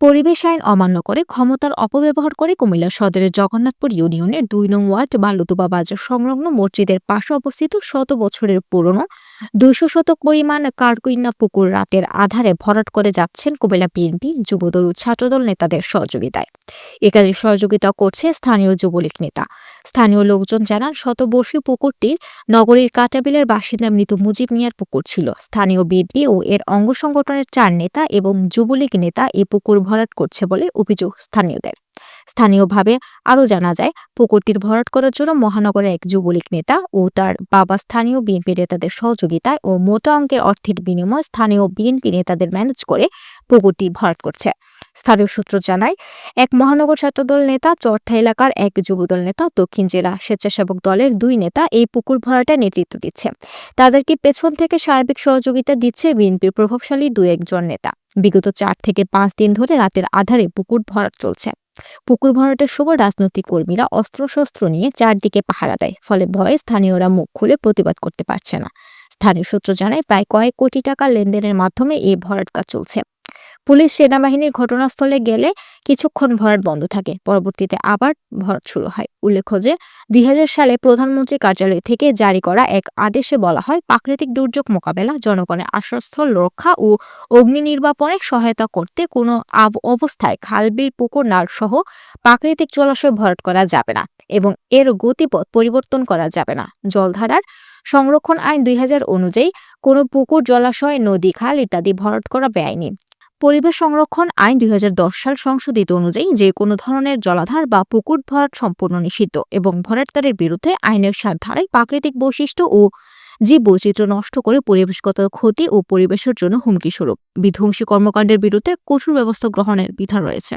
পরিবেশ আইন অমান্য করে ক্ষমতার অপব্যবহার করে কুমিল্লা সদরের জগন্নাথপুর ইউনিয়নের দুই নং ওয়ার্ড বালুতুবা বাজার সংলগ্ন মসজিদের পাশে অবস্থিত শত বছরের পুরনো দুইশো শতক পরিমাণ কারকুইন্না পুকুর রাতের আধারে ভরাট করে যাচ্ছেন কুমিল্লা বিএনপি যুবদল ও ছাত্রদল নেতাদের সহযোগিতায়। এ কাজে সহযোগিতা করছে স্থানীয় যুবলীগ নেতা। স্থানীয় লোকজন জানান শতবর্ষীয় পুকুরটি নগরীর কাটাবিলের বাসিন্দা মৃত মুজিব মিয়ার পুকুর ছিল। স্থানীয় বিএনপি ও এর অঙ্গ সংগঠনের চার নেতা এবং যুবলীগ নেতা এ পুকুর ভরাট করছে বলে অভিযোগ স্থানীয়দের। স্থানীয়ভাবে আরও জানা যায়, পুকুরটির ভরাট করার জন্য মহানগরের এক যুবলীগ নেতা ও তার বাবা স্থানীয় বিএনপি নেতাদের সহযোগিতায় ও মোটা অঙ্কের অর্থের বিনিময়ে স্থানীয় বিএনপি নেতাদের ম্যানেজ করে পুকুরটি ভরাট করছে। স্থানীয় সূত্র জানায়, এক মহানগর ছাত্রদল নেতা চর্থা এলাকার এক যুবদল নেতা দক্ষিণ জেলা স্বেচ্ছাসেবক দলের দুই নেতা এই পুকুর ভরাটে নেতৃত্ব দিচ্ছে। তাদেরকে পেছন থেকে সার্বিক সহযোগিতা দিচ্ছে বিএনপির প্রভাবশালী দু একজন নেতা। বিগত চার থেকে পাঁচ দিন ধরে রাতের আধারে পুকুর ভরাট চলছে। পুকুর ভরাটের সময় রাজনৈতিক কর্মীরা অস্ত্রশস্ত্র নিয়ে চারদিকে পাহারা দেয়, ফলে ভয়ে স্থানীয়রা মুখ খুলে প্রতিবাদ করতে পারছে না। স্থানীয় সূত্র জানায়, প্রায় কয়েক কোটি টাকা লেনদেনের মাধ্যমে এই ভরাট কাজ চলছে। পুলিশ সেনাবাহিনীর ঘটনাস্থলে গেলে কিছুক্ষণ ভরাট বন্ধ থাকে। পরবর্তীতে আবার ভরাট শুরু হয়। উল্লেখ্য যে, দুই হাজার সালে প্রধানমন্ত্রী কার্যালয় থেকে জারি করা এক আদেশে বলা হয়, প্রাকৃতিক দুর্যোগ মোকাবেলা, জনগণের আশ্রয়স্থল রক্ষা ও অগ্নি নির্বাপনে সহায়তা করতে কোনো অবস্থায় খালবিল, পুকুর নাল সহ প্রাকৃতিক জলাশয় ভরাট করা যাবে না এবং এর গতিপথ পরিবর্তন করা যাবে না। জলধারার সংরক্ষণ আইন দুই হাজার অনুযায়ী কোনো পুকুর, জলাশয়, নদী, খাল ইত্যাদি ভরাট করা বেআইনি। পরিবেশ সংরক্ষণ আইন দু হাজার দশ সাল সংশোধিত অনুযায়ী যে কোনো ধরনের জলাধার বা পুকুর ভরাট সম্পূর্ণ নিষিদ্ধ এবং ভরাটকারীর বিরুদ্ধে আইনের সাত ধারায় প্রাকৃতিক বৈশিষ্ট্য ও জীব বৈচিত্র্য নষ্ট করে পরিবেশগত ক্ষতি ও পরিবেশের জন্য হুমকি স্বরূপ। বিধ্বংসী কর্মকাণ্ডের বিরুদ্ধে কঠোর ব্যবস্থা গ্রহণের বিধান রয়েছে।